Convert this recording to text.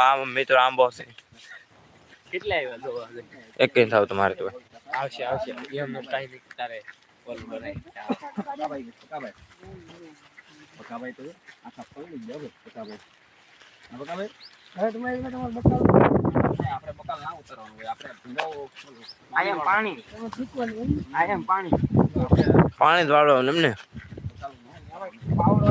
આમ મિત્રો આંબો છે. કેટલા આવ્યા જોવા એક કઈ થાવ તમારે તો. આવશે આવશે. એમ એમ કાંઈ નહીં તારે બોલ બનાવી કાભાઈ કાભાઈ કાભાઈ તો આખા પકડી ગયો હવે કાભાઈ હવે કાભાઈ હવે તમારે એમાં તમારે બકાલ આપણે બકાલ ના ઉતરવાનું હોય આપણે ભીંડો આ એમ પાણી. હોય એમ પાણી. પાણી જ વાળો એમને પાવડો